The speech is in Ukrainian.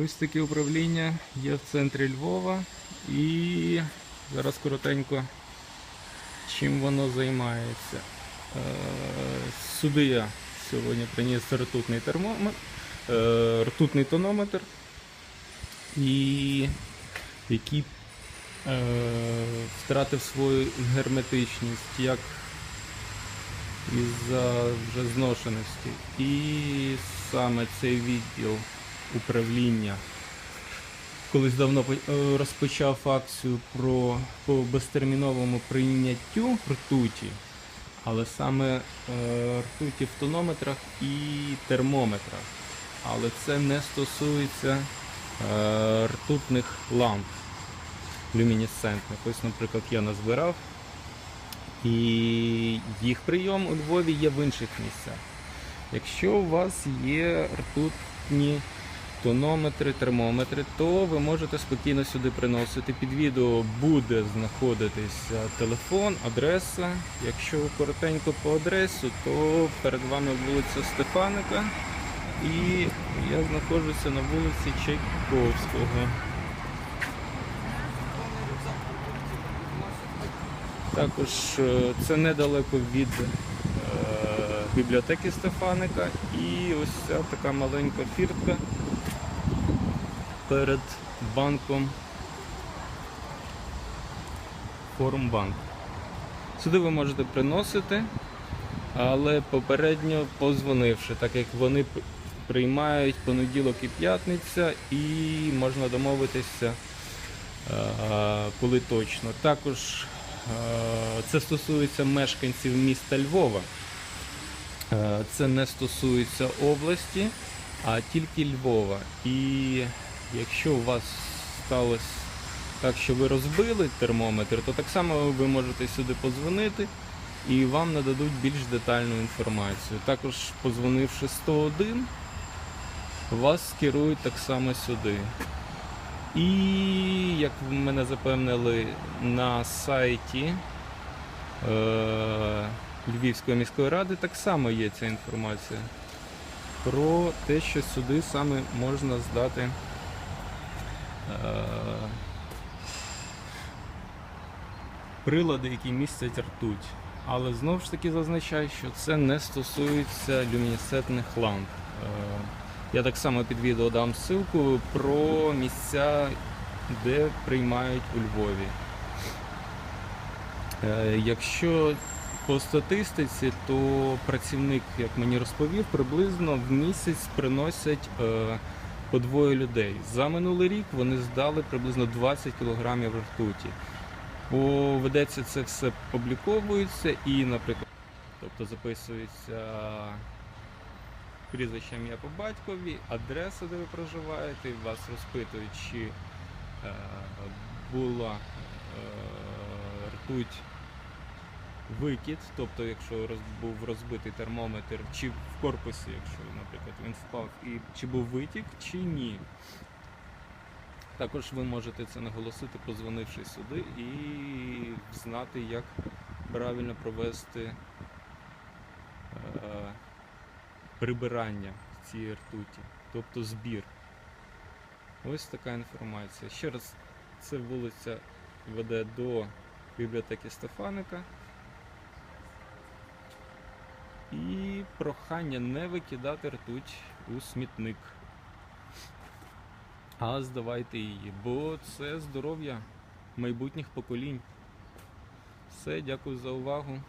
Ось таке управління є в центрі Львова. І зараз коротенько, чим воно займається. Е, Сюди я сьогодні приніс ртутний термометр, е, ртутний тонометр, і який е, втратив свою герметичність як із-за вже зношеності. І саме цей відділ управління колись давно е, розпочав акцію про по безтерміновому прийняттю ртуті, але саме е, ртуті в тонометрах і термометрах. Але це не стосується е, ртутних ламп люмінесцентних. Ось, наприклад, я назбирав. І їх прийом у Львові є в інших місцях. Якщо у вас є ртутні тонометри, термометри, то ви можете спокійно сюди приносити. Під відео буде знаходитися телефон, адреса. Якщо коротенько по адресу, то перед вами вулиця Стефаника. І я знаходжуся на вулиці Чайковського. Також е, це недалеко від е, бібліотеки Стефаника і ось ця така маленька фіртка перед банком Формбанк. Сюди ви можете приносити, але попередньо позвонивши, так як вони приймають понеділок і п'ятниця, і можна домовитися е, коли точно. Також е, це стосується мешканців міста Львова. Е, Це не стосується області, а тільки Львова. І якщо у вас сталося так, що ви розбили термометр, то так само ви можете сюди подзвонити і вам нададуть більш детальну інформацію. Також позвонивши 101, вас скерують так само сюди. І як мене запевнили на сайті е, Львівської міської ради, так само є ця інформація про те, що сюди саме можна здати прилади, які містять ртуть. Але знову ж таки зазначаю, що це не стосується люмінесцентних ламп. Е, Я так само під відео дам ссылку про місця, де приймають у Львові. Е, Якщо по статистиці, то працівник, як мені розповів, приблизно в місяць приносять е, по двоє людей. За минулий рік вони здали приблизно 20 кг ртуті. Ведеться це все публіковується і, наприклад, тобто записується прізвище ім'я по батькові, адреса, де ви проживаєте, і вас розпитують, чи е, була е, ртуть викид, тобто якщо роз, був розбитий термометр, чи в корпусі, якщо, наприклад, він впав, і чи був витік, чи ні. Також ви можете це наголосити, позвонивши сюди, і знати, як правильно провести е, прибирання цієї ртуті, тобто збір. Ось така інформація. Ще раз, це вулиця веде до бібліотеки Стефаника. І прохання не викидати ртуть у смітник. А здавайте її, бо це здоров'я майбутніх поколінь. Все, дякую за увагу.